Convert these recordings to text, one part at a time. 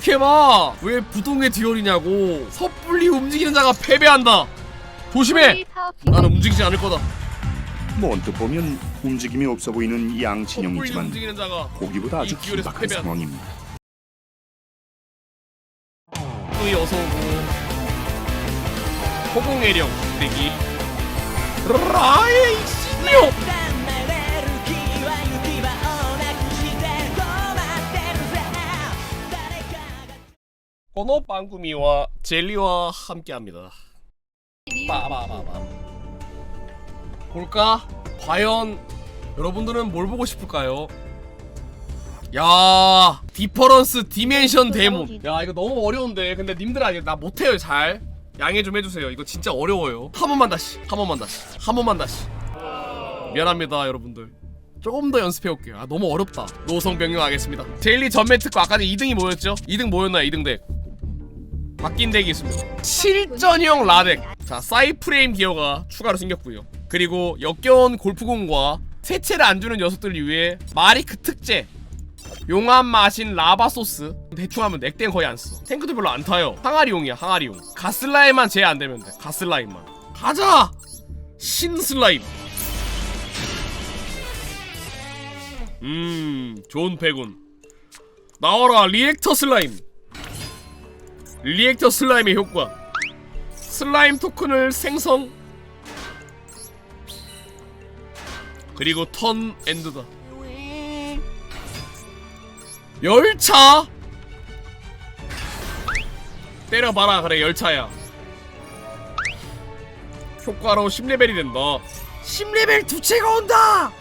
공격해봐. 왜 부동의 듀얼이냐고. 섣불리 움직이는 자가 패배한다. 조심해. 나는 움직이지 않을 거다. 뭐 언뜻 보면 움직임이 없어 보이는 양 섣불리 진영이지만 움직이는 자가 보기보다 아주 이 기울에서 긴박한. 상황입니다. 또이 어서오고. 호공해령 대기. 라이 신 번호 빵구미와 젤리와 함께합니다. 빠바바밤. 볼까? 과연 여러분들은 뭘 보고 싶을까요? 야, 디퍼런스 디멘션 데몬. 야, 이거 너무 어려운데. 근데 님들 아니 나 못해요 잘. 양해 좀 해주세요. 이거 진짜 어려워요. 한 번만 다시, 한 번만 다시, 한 번만 다시. 미안합니다, 여러분들. 조금 더 연습해 올게요. 아, 너무 어렵다. 노성 변경하겠습니다. 제일리 전매 특구 아까는 2등이 뭐였죠? 2등 뭐였나요? 2등 덱. 바뀐 덱이 있습니다. 실전형 라덱. 자, 사이프레임 기어가 추가로 생겼고요. 그리고 역겨운 골프공과 세체를 안 주는 녀석들을 위해 마리크 특제. 용암 마신 라바 소스. 대충 하면 넥땡 거의 안 써. 탱크도 별로 안 타요. 항아리용이야, 항아리용. 가슬라임만 제외 안 되면 돼. 가슬라임만. 가자! 신슬라임. 음, 좋은 패군. 나와라, 리액터 슬라임. 리액터 슬라임의 효과. 슬라임 토큰을 생성. 그리고 턴 엔드다. 열차! 때려봐라 그래 열차야. 효과로 10레벨이 된다. 10레벨 두 채가 온다!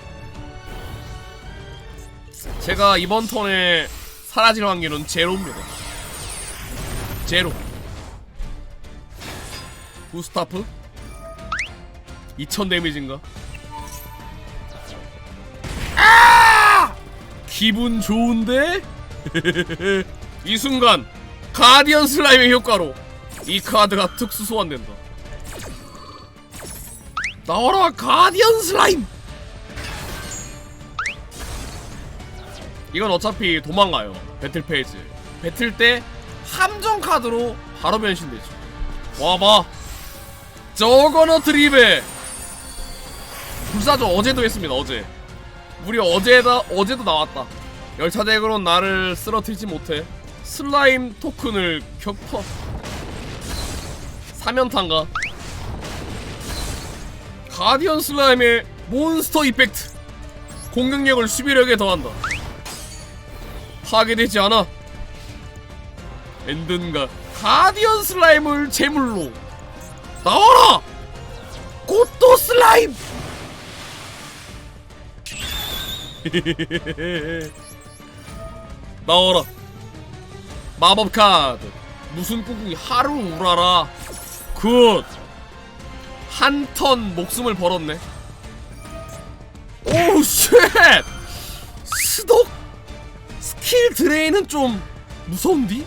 제가 이번 턴에 사라질 확률은 제로입니다 제로. 부스타프? 2000 데미지인가? 아! 기분 좋은데? 이 순간 가디언 슬라임의 효과로 이 카드가 특수 소환된다. 나와라 가디언 슬라임! 이건 어차피 도망가요 배틀 페이지. 배틀 때 함정 카드로 바로 변신되죠. 와봐. 저거너 드립에 불사조 어제도 했습니다. 어제. 우리 어제다 어제도 나왔다. 열차 덱으로 나를 쓰러뜨리지 못해. 슬라임 토큰을 격파. 사면탄가. 가디언 슬라임의 몬스터 이펙트. 공격력을 수비력에 더한다. 파괴되지 않아. 엔든가 가디언 슬라임을 제물로 나와라! 꽃도 슬라임! 나와라! 마법 카드! 무슨 꾸꾸기 하루 우라라? 굿 한 턴 목숨을 벌었네. 오우 쉣! 스독? 스킬 드레인은 좀 무서운디?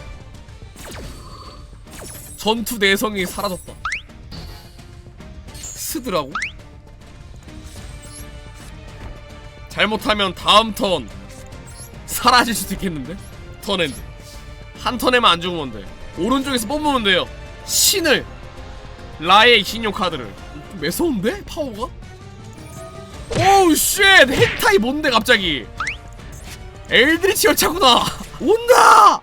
전투 내성이 사라졌다. 스드라고? 잘못하면 다음 턴 사라질 수도 있겠는데? 턴엔드. 한 턴에만 안 죽으면 돼. 오른쪽에서 뽑으면 돼요. 신을 라의 신용 카드를. 좀 매서운데? 파워가? 오우 쉣! 헨타이 뭔데 갑자기? 엘드리치 열차구나! 온다!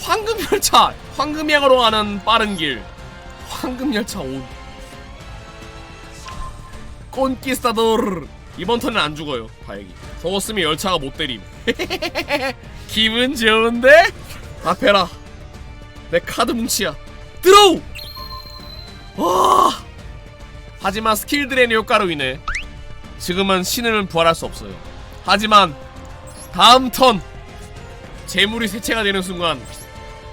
황금 열차! 황금향으로 가는 빠른 길. 황금 열차 온. 꼰끼스타도르. 이번 턴은 안 죽어요. 다행히. 적었으면 열차가 못 때림. 기분 좋은데? 앞에라. 내 카드 뭉치야. 들어오! 와! 하지만 스킬 드레인의 효과로 인해 지금은 신을 부활할 수 없어요. 하지만 다음 턴 재물이 세체가 되는 순간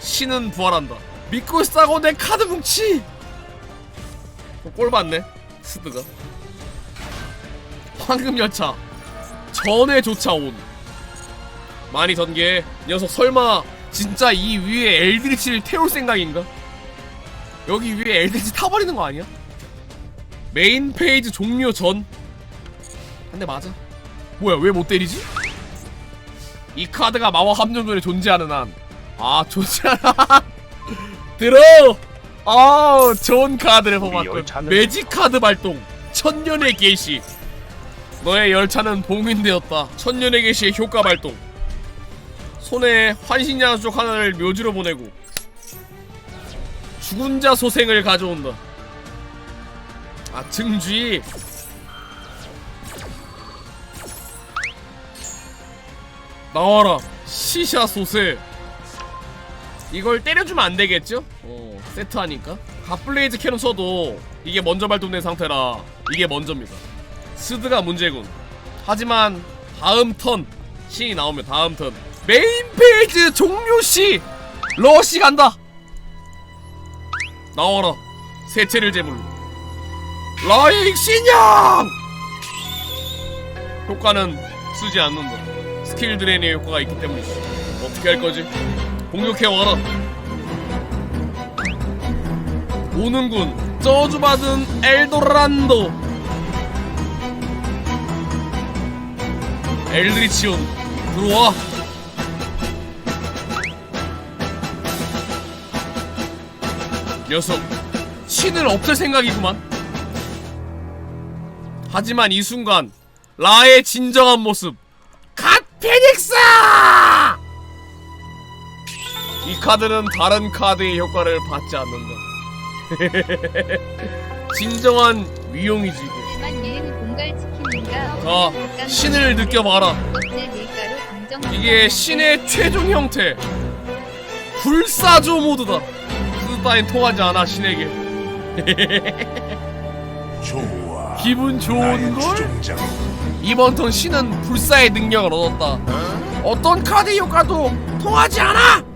신은 부활한다. 믿고 싸고 내 카드 뭉치. 어, 꼴 봤네. 스드가. 황금 열차. 전에조차 온. 많이 전개. 녀석 설마 진짜 이 위에 엘드리치를 태울 생각인가? 여기 위에 엘드리치 타버리는 거 아니야? 메인 페이지 종료 전. 한 대 맞아. 뭐야 왜 못 때리지? 이 카드가 마와 함정전에 존재하는 한 아 좋지 않아. 들어! 아 좋은 카드를 뽑았군. 매직 카드 발동. 천년의 계시. 너의 열차는 봉인되었다. 천년의 계시의 효과 발동. 손에 환신양 쪽 하나를 묘지로 보내고 죽은 자 소생을 가져온다. 아 증쥐 나와라 시샤 소세 이걸 때려주면 안 되겠죠? 어 세트하니까. 갓블레이즈 캐논 써도 이게 먼저 발동된 상태라 이게 먼저입니다. 스드가 문제군. 하지만 다음 턴 신이 나오면 다음 턴. 메인 페이지 종료 시 러시 간다! 나와라 세체를 제물로. 라이익 신형 효과는 쓰지 않는다. 스킬 드레인의 효과가 있기 때문이지. 어떻게 할 거지? 공격해 와라 오는군 저주받은 엘도란도. 엘드리치온 들어와. 녀석 신을 없앨 생각이구만. 하지만 이 순간 라의 진정한 모습 갓 페닉스 이 카드는 다른 카드의 효과를 받지 않는다. 진정한 위용이지. 자 신을 느껴봐라. 강정 이게 신의 최종 형태. 불사조 모드다. 그 따윈 통하지 않아 신에게. 좋아. 기분 좋은 걸? 이번 턴 신은 불사의 능력을 얻었다. 어떤 카드 효과도 통하지 않아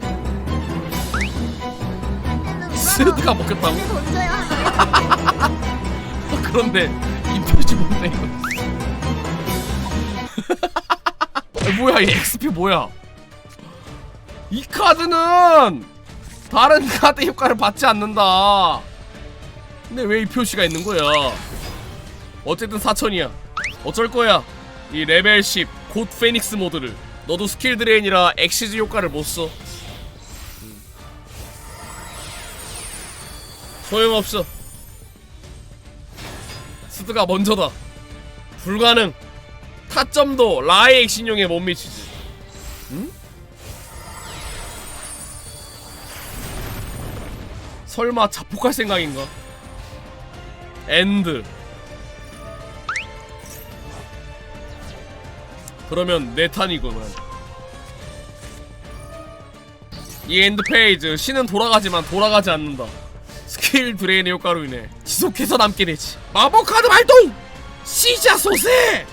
스드가 먹혔다고? 어, 그런데 이 표지 뭔데 이거 아, 뭐야 이 XP 뭐야? 이 카드는 다른 카드 효과를 받지 않는다. 근데 왜 이 표시가 있는 거야? 어쨌든 4천이야. 어쩔 거야? 이 레벨 10 곧 페닉스 모드를. 너도 스킬 드레인이라 엑시즈 효과를 못써 소용없어. 스드가 먼저다. 불가능. 타점도 라의 액신용에 못 미치지. 응? 설마 자폭할 생각인가? 엔드. 그러면 내 탄이구만. 이 엔드 페이즈 신은 돌아가지만 돌아가지 않는다. 스 킬 드레인의 효과로 인해 지속해서 남게 되지 마법 카드 발동! 시자 소세!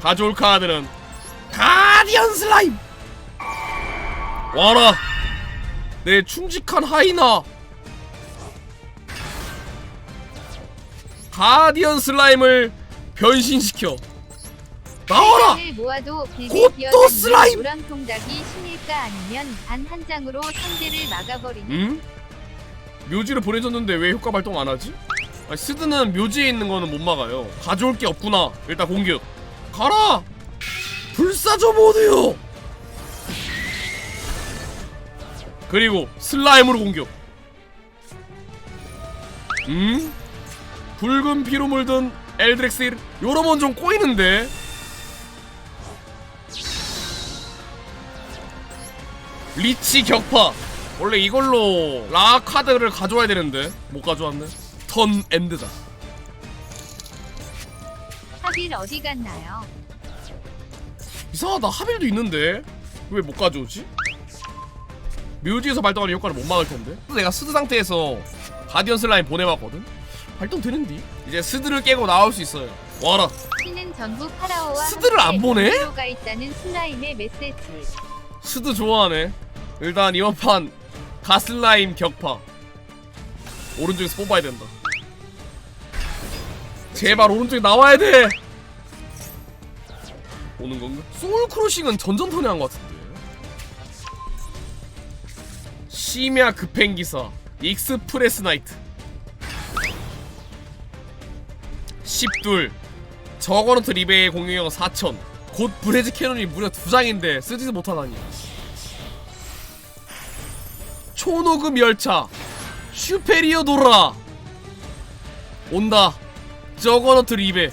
가져올 카드는 가디언 슬라임! 와라! 내 충직한 하이나! 가디언 슬라임을 변신시켜 나와라! 곧또 기어다니는 슬라임! 노란 통닭이 신일까 아니면 단 한 장으로 상대를 막아버리는 응? 묘지를 보내줬는데 왜 효과 발동 안 하지? 아니, 스드는 묘지에 있는 거는 못 막아요. 가져올 게 없구나. 일단 공격. 가라! 불사조 모드요! 그리고 슬라임으로 공격. 음? 붉은 피로 물든 엘드렉스 요러면 좀 꼬이는데? 리치 격파 원래 이걸로 라 카드를 가져와야 되는데 못 가져왔네. 턴 엔드다. 하빌 어디 갔나요? 이상하다. 하빌도 있는데 왜 못 가져오지? 묘지에서 발동하는 효과를 못 막을 텐데. 내가 스드 상태에서 가디언 슬라임 보내봤거든? 발동되는디? 이제 스드를 깨고 나올 수 있어요. 와라. 신은 전부 파라오와 스드를 안 보내? 가 있다는 슬라임의 메시지. 스드 좋아하네. 일단 이번 판 가슬라임 격파. 오른쪽에서 뽑아야 된다. 제발 오른쪽에 나와야 돼! 오는 건가? 소울 크로싱은 전전턴에 한 것 같은데. 심야 급행기사. 익스프레스 나이트. 10둘. 저거노트 리베의 공격력 4000곧 브레즈 캐논이 무려 두 장인데 쓰지도 못하다니 초노금 열차. 슈페리어 도라. 온다. 저거너트 리베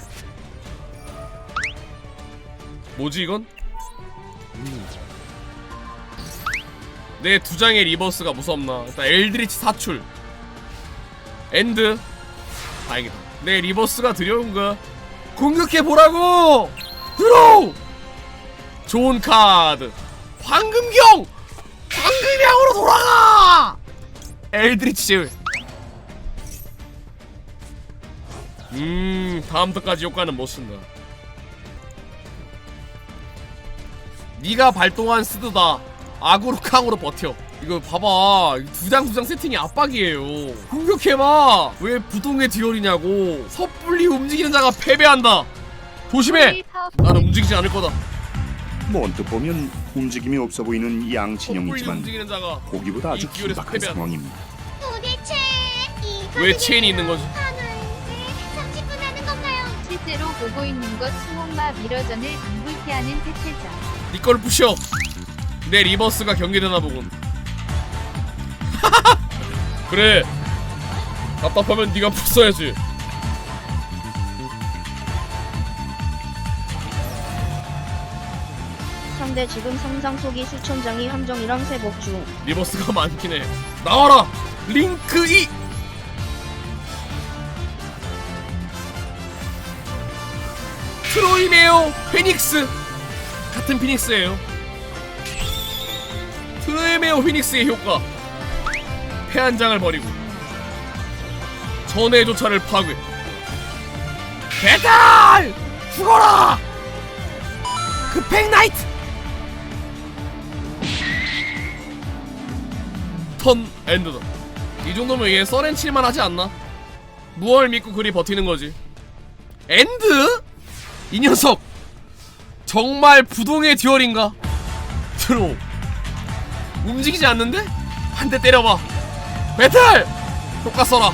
뭐지 이건? 내 두 장의 리버스가 무섭나? 일단 엘드리치 사출. 엔드. 다행이다. 내 리버스가 두려운가? 공격해보라고! 드로우 좋은 카드. 황금경 황금양으로 돌아가! 엘드리치. 음 다음 턴까지 효과는 못 쓴다. 네가 발동한 스드다. 아구르캉으로 버텨. 이거 봐봐. 두 장 두 장 세팅이 압박이에요. 공격해봐. 왜 부동의 듀얼이냐고. 섣불리 움직이는 자가 패배한다. 조심해. 나는 움직이지 않을 거다. 뭐 언뜻 보면 움직임이 없어 보이는 양 섣불리 진영이지만 움직이는 자가 보기보다 아주 긴박한. 상황입니다. 도대체 이 왜 체인이 있는 거지 판을 왜 30분 하는 건가요? 실제로 보고 있는 것 수목마 미러전을 방불케하는 태태전. 네걸 부셔 내 리버스가 경계되나 보군 그래 답답하면 네가 부숴야지 상대 지금 상상 속이 수천 장이 함정이랑 세복 중. 리버스가 많긴 해. 나와라! 링크 2 트로이메오 피닉스. 같은 피닉스예요. 트로이메오 피닉스의 효과. 패한 장을 버리고. 전의 조차를 파괴. 배달! 죽어라! 급행 나이트 턴 엔드다 이 정도면 얘 써렌 칠만 하지 않나? 무얼 믿고 그리 버티는 거지 엔드? 이 녀석 정말 부동의 듀얼인가? 트로 움직이지 않는데? 한 대 때려봐 배틀! 효과 써라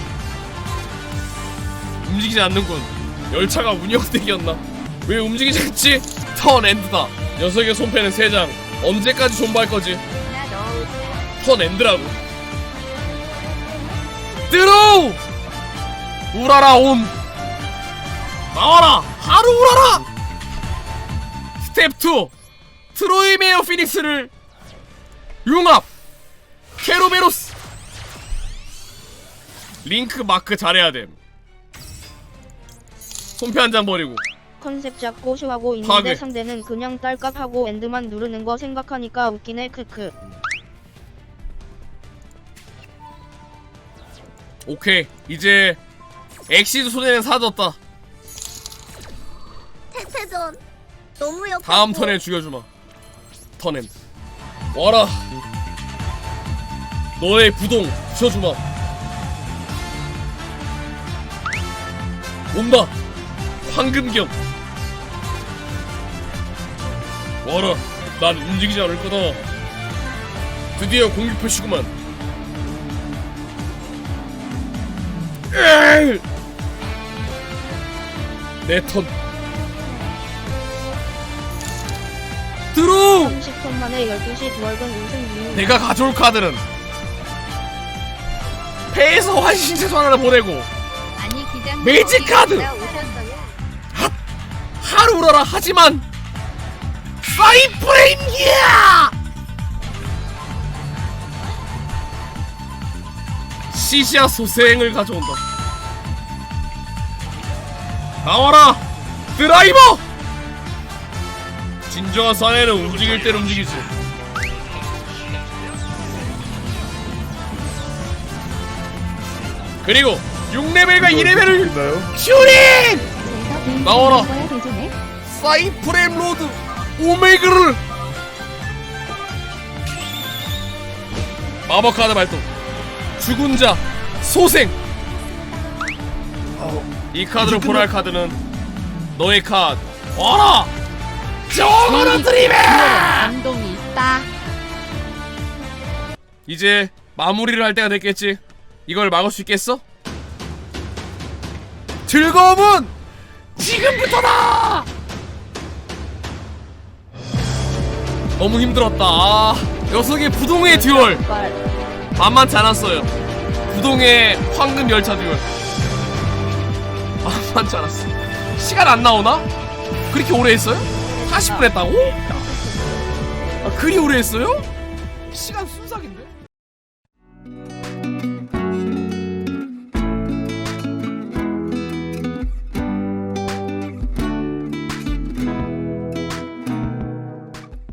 움직이지 않는군 열차가 운영되기였나 왜 움직이지 않지? 턴 엔드다 녀석의 손패는 3장 언제까지 존버할 거지? 턴 엔드라고 우라라 온 나와라. 하루 우라라. 스텝 2 트로이 메어 피닉스를 융합. 케로베로스. 링크 마크 잘해야 됨. 손패 한 장 버리고. 컨셉 잡고 쇼하고 있는데 파괴. 상대는 그냥 딸깍하고 엔드만 누르는 거 생각하니까 웃기네. 크크. 오케이. 이제 엑시드 손에는 사졌다. 태태전 너무 역겹고. 다음 턴에 죽여주마. 턴엔. 와라. 너의 부동 부셔주마. 온다. 황금경. 와라. 난 움직이지 않을 거다. 드디어 공격 표시구만 내턴. 드로우 30턴 만에 12시 두월근 우승 이후 내가 가져올 카드는 배에서 환신체소 하나를 보내고 아니 기장. 매직 카드! 하루라라 하지만 사이프레임 기야 시시아 소생을 가져온다 나와라! 드라이버! 진정한 사내는 움직일 때 움직이지. 그리고 6레벨과 2레벨을 슈링! 나와라. 사이프렘 로드 오메그를! 마법 카드 발동. 죽은 자 소생 이 카드로 보랄 카드는 너의 카드. 와라! 저거는 드림에 감동이 있다. 이제 마무리를 할 때가 됐겠지? 이걸 막을 수 있겠어? 즐거움은 지금부터다! 너무 힘들었다. 아, 녀석의 부동의 듀얼. 만만치 않았어요. 부동의 황금 열차 듀얼 만만치 않았어 시간 안 나오나? 그렇게 오래 했어요? 40분 했다고? 아, 그리 오래 했어요? 시간 순삭인데?